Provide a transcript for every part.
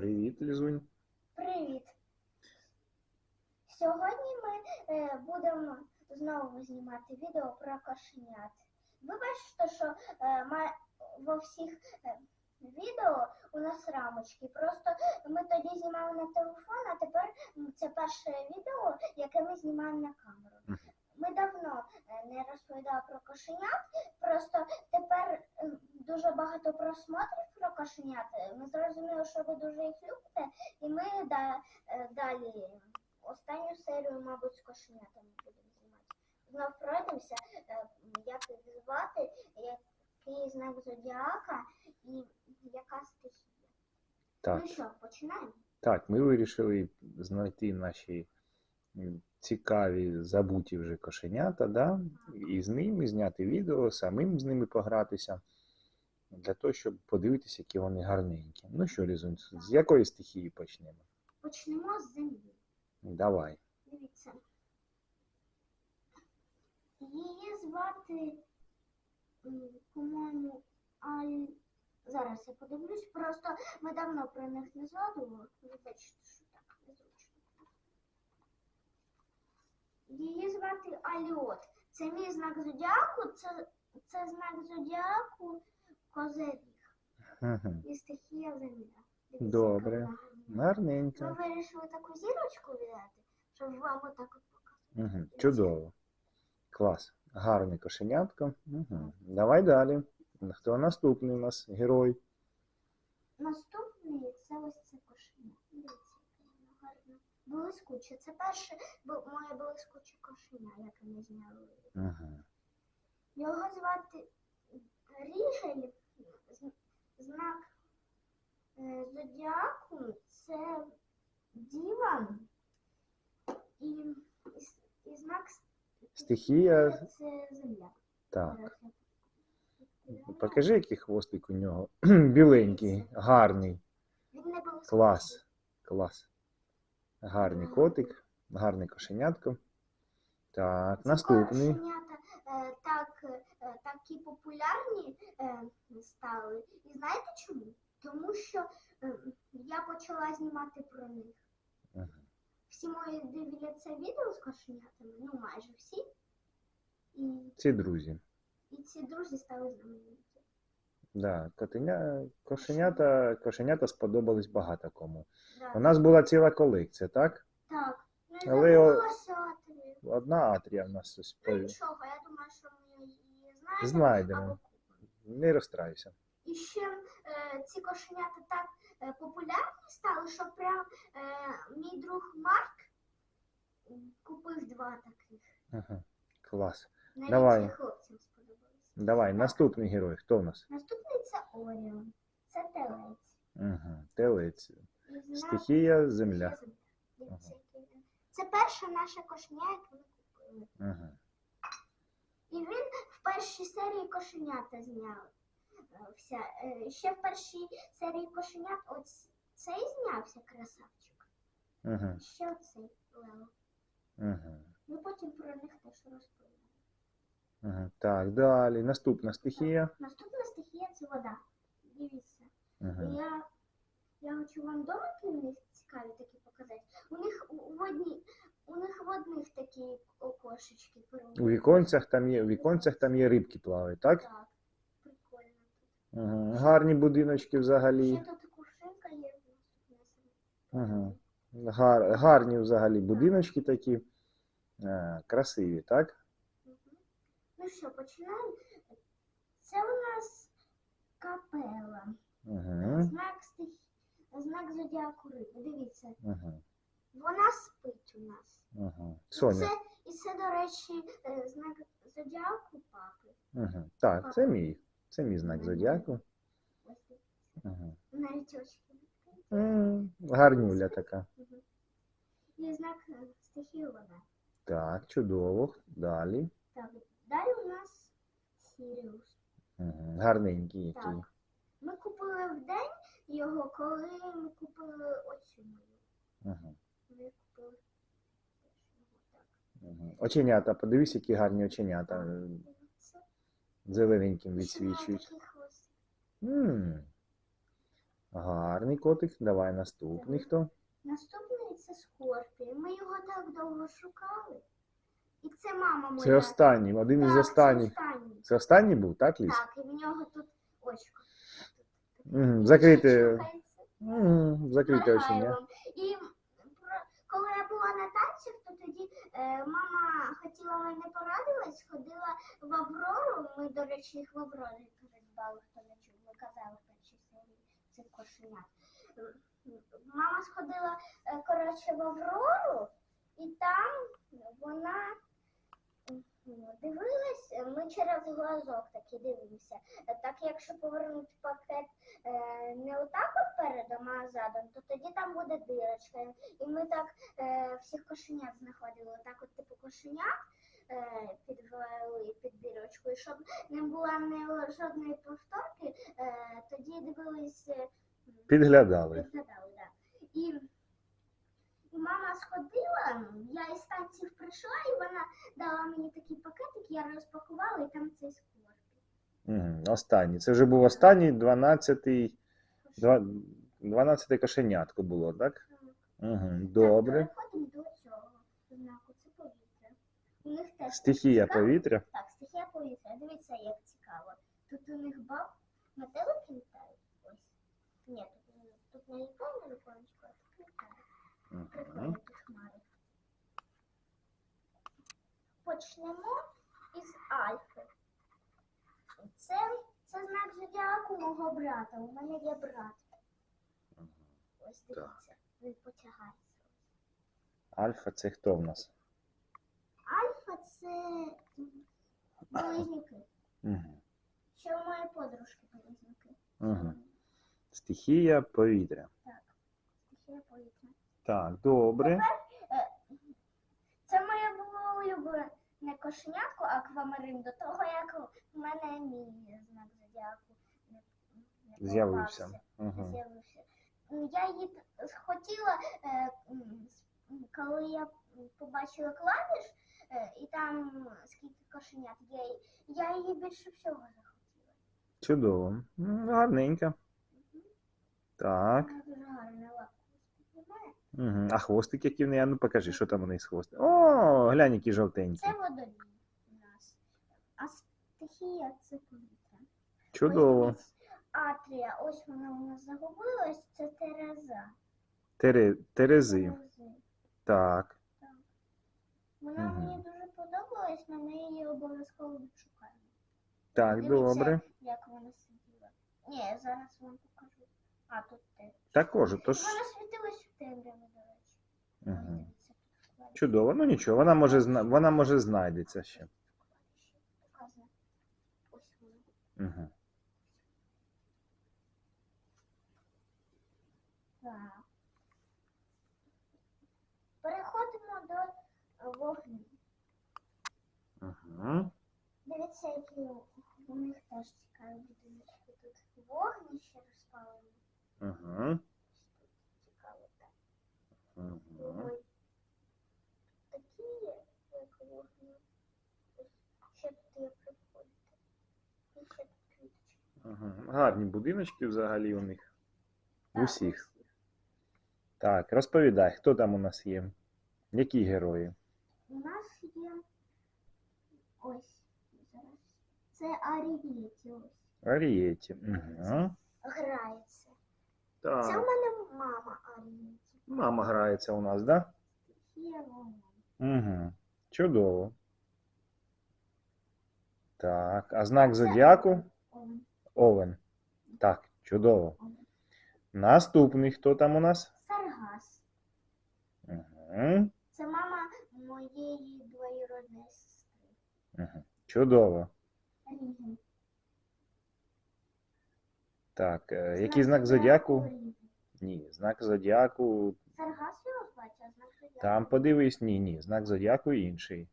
Привіт, Лізунь. Привіт! Сьогодні ми е, будемо знову знімати відео про кошенят. Ви бачите, що е, ма- во всіх е, відео у нас рамочки. Просто ми тоді знімали на телефон, а тепер це перше відео, яке ми знімаємо на камеру. Ми давно е, не розповідали про кошенят, просто тепер е, дуже багато просмотрів про кошенят. Ми зрозуміли, що ви дуже їх любите, і ми да, е, далі останню серію, мабуть, з кошенятами будемо знімати. Знов пройдемося, е, як їх звати, який знак зодіака і яка стихія. Так, Ну що, починаємо? так, ми вирішили знайти наші цікаві забуті вже кошенята, да? і з ними зняти відео, самим з ними погратися, для того, щоб подивитися, які вони гарненькі. Ну що, Лізунь, з якої стихії почнемо? Почнемо з землі. Давай. Дивіться. Її звати, по-моєму, Аль. Зараз я подивлюсь. Просто ми давно про них не згадували. Бачите, що так незручно. Її звати Альот. Це мій знак зодіаку, це, це знак зодіаку Козиріг. І стихія земля. Дивіться, Добре. яка вона. Ми вирішили таку зірочку взяти, щоб вам отак от показати. Угу. Чудово. Клас. Гарне кошенятко. Угу. Давай далі. Хто наступний у нас герой? Наступний це ось це кошеня. Дивіться, яке воно гарне. Блискуче. Це перше бу- моє блискуче кошеня, яке ми зняли. Угу. Його звати Рігель. Знак е, зодіаку це діван. І, і, і знак Стихія. це земля. Так. Покажу. Покажи, який хвостик у нього. Біленький, гарний. Клас. Клас. Гарний котик, гарне кошенятко. Так, наступний. кошенята е, е, такі популярні е, стали. І знаєте чому? Тому що е, я почала знімати про них. Мгм. Всі мої дивляться відео з кошенятами, ну майже всі. І, Ці друзі. і ці друзі стали знамениті. Да, котеня, кошенята, кошенята сподобались багато кому. Да. У нас була ціла колекція, так? Так. Ну і Але о-. Одна атрія в нас ось Ну по- нічого, я думаю, що. Знайдемо. Не розстраюся. І ще е, ці кошенята так е, популярні стали, що прям е, мій друг Марк купив два таких. Ага. Клас. Навіть Давай. хлопцям сподобалося. Давай, наступний герой. Хто в нас? Наступний це Оріон. Це телець. Угу. Телець. І знак- Стихія земля. Це Дивіться, який він. Це перше наше кошеня, яке ми купили. Угу. І він в першій серії кошенята зняв. Е, Вся. Е, Ще в першій серії кошенят ось цей знявся красавчик. І ще оцей Лео. Угу. Ми потім про них теж розповідаємо. Угу. Так, далі. Наступна стихія. Наступна стихія це вода. Дивіться. Угу. Я, я хочу вам домики цікаві такі показати. У них у- водні, у них водних такі окошечки. У віконцях там є, у віконцях там є рибки плавають, так? Так, прикольно. Угу. Гарні будиночки взагалі. Ще тут кувшинка є. Угу. Гар, гарні взагалі будиночки такі. Е, красиві, так? Мгм. Ну що, починаємо. Це у нас капела. Угу. Знак стих... знак зодіаку риби. Дивіться, Угу. Вона спить у нас. Угу. І Соня. це, і це, до речі, е, знак зодіаку папи. Угу. Так, це мій. Це мій знак зодіаку. Угу. навіть очки. М, Гарнюля така. Мгм. І знак е, стихії вода. Так, чудово. Далі. Так, далі у нас Сіріус. Угу. Гарненький який. Так. Ми купили в день його, коли ми купили оцю мою. Угу. Ми купили. Угу. Оченята, подивись, які гарні оченята. Зелененьким відсвічують. такий хвостик. М, Гарний котик. Давай наступний хто? Наступний це Скорпій. Ми його так довго шукали. І це мама моя. Це останній, один із останніх. Це останній. Це останній був, так, Ліс? Так, і в нього тут очко. Мгм, Закрите. Мгм, закрите очення. І коли я була на танцях, то тоді е, мама хотіла мене порадилась, сходила в Аврору. Ми, до речі, їх в Аврорі передбали, хто не чув. Ми казали перші серії цих кошенят. Мама сходила, е, коротше, в Аврору, і там вона е, ми через глазок таки дивимося. Так, якщо повернути пакет е, не отак от передом, а задом, то тоді там буде дирочка. І ми так е, всіх кошенят знаходили. Отак от типу кошенят е, підвели під бірочку. І щоб не було не жодної повторки, тоді дивились, е, Підглядали. підглядали, да. І мама сходила, я із танців прийшла, і вона дала мені такий пакетик, я розпакувала, і там цей скорпій. Мгм, Останній. Це вже був останній, 12-й, два- 12 кошенятко було, так? Угу, добре. Так, переходимо до цього знаку. Це повітря. У них теж Стихія цікаво. повітря. Так, стихія повітря. Дивіться, як цікаво. Тут у них баб метелики літають. Ось. Ні, тут, тут не літає на віконечку, Почнемо із Альфи. Це, це знак зодіаку мого брата. У мене є брат. Ось дивіться, він потягається. Альфа це хто в нас? Альфа це близнюки. Угу. Ще у моєї подружки близнюки. Угу. Стихія повітря. Так, стихія повітря. Так, добре. Це моє було улюблене кошенятко аквамарин до того, як в мене мій знак зодіаку не, З'явився. Угу. з'явився. Я її хотіла, е, коли я побачила клавіш, е, і там скільки кошенят є, я її більше всього захотіла. Чудово. Ну, Гарненько. Так. Дуже гарна. Угу. А хвостик який в неї? Ну покажи, що там у неї з хвостиком. О, глянь, які жовтенькі. Це водолій у нас. А стихія це повітря. Чудово. Ось Атрія, ось вона у нас загубилась, це Тереза. Тере... Терези. Терези. Так. Вона Мгм. мені дуже подобалась, на неї її обов'язково відшукаємо. Так, Дивіться, добре. Як вона сиділа. Ні, зараз вам покажу. А, тут те. Також, тож. Вона світилась у темряві, до речі. Угу. Чудово. Ну нічого, вона може зна... вона може знайдеться ще. Угу. Так. Переходимо до вогню. Угу. Дивіться, які у них теж цікаві будиночки. Тут вогнище розпалене. Угу. Цікаво так. Угу. Ой. Такі є, як вогні. Ось Ще тут є приходити. І ще тут квіточки. Угу. Гарні будиночки взагалі у них. У Так, всіх. Так, розповідай, хто там у нас є? Які герої? У нас є ось зараз. Це Арієті ось. Арієті. Угу. Грається. Це у мене мама Арієті. Мама грається у нас, так? Є вона. Угу. Чудово. Так, а знак зодіаку? Он. Овен. Так, чудово. Наступний хто там у нас? Саргас. Угу. Це мама моєї двоюродної сестри. Угу. Чудово. Так, е, який знак зодіаку? Ріген. Ні, знак зодіаку. Саргас його звати, а знак зодіаку. Там подивись, ні, ні, знак зодіаку інший.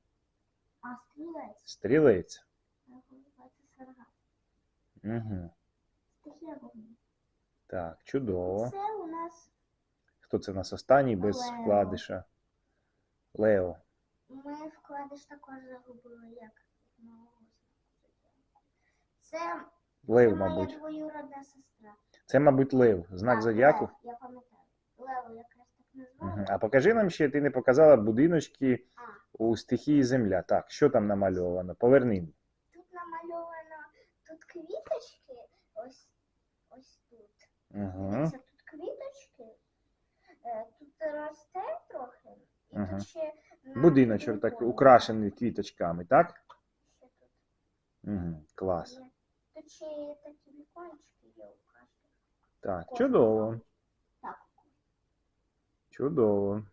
А стрілець. Стрілець. Угу. Так, чудово. Це у нас Хто це у нас останній без Лео. вкладиша? Лео. ми вкладиш також загубили, як. Це Лев, Це моя мабуть. двоюродна сестра. Це, мабуть, лев, знак Так, зодіаку. Лев, я пам'ятаю. Лево якраз так назвали. Угу. А покажи нам ще, ти не показала будиночки А, у стихії Земля. Так, що там намальовано? Поверни. тут намальовано тут квіточки, тут. Угу. Тут квіточки, е, тут росте трохи, і Ага. тут ще на Будиночок так балконі. украшений квіточками, так? Ще тут Угу. Клас. є. Тут ще є такі віконечки є у кожного. Так, чудово. Так, Чудово.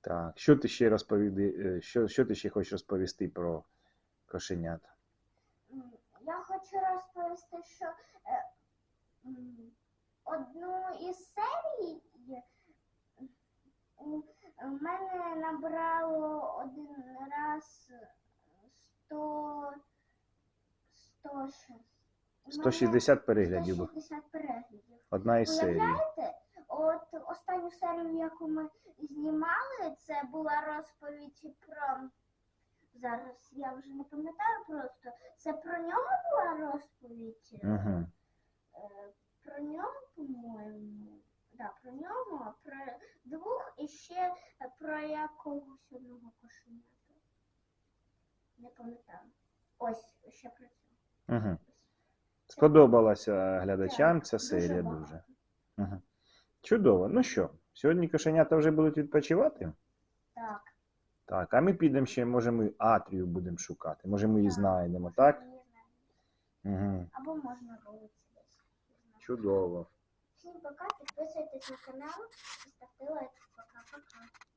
Так, що ти ще розповіди, е, що, що ти ще хочеш розповісти про кошенят? Хочу розповісти, що е, одну із серій у у мене набрало один раз 100 106. 160 переглядів. було. 160 переглядів. Одна із серій. От останню серію, яку ми знімали, це була розповідь про. Зараз я вже не пам'ятаю просто. Це про нього була розповідь. Угу. е, Про нього, по-моєму. Да, про нього, про двох і ще про якогось одного кошенята. Не пам'ятаю. Ось ще про це. Угу. Сподобалася глядачам Так, ця серія багато. дуже. Угу. Чудово. Ну що, сьогодні кошенята вже будуть відпочивати? Так. Так, а ми підемо ще, може, ми Атрію будемо шукати. Може, ми її знайдемо, так? Угу. Або можна вулиці десь. Чудово. Всім пока, підписуйтесь на канал і ставте лайк. Пока-пока.